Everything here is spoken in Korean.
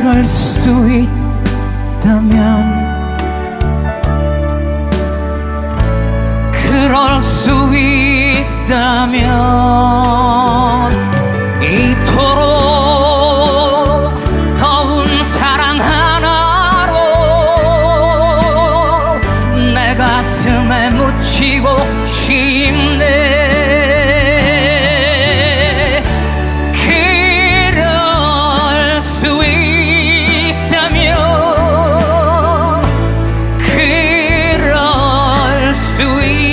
그럴 수 있다면 그럴 수 있다면 이토록 더운 사랑 하나로 내 가슴에 묻히고 싶네. do we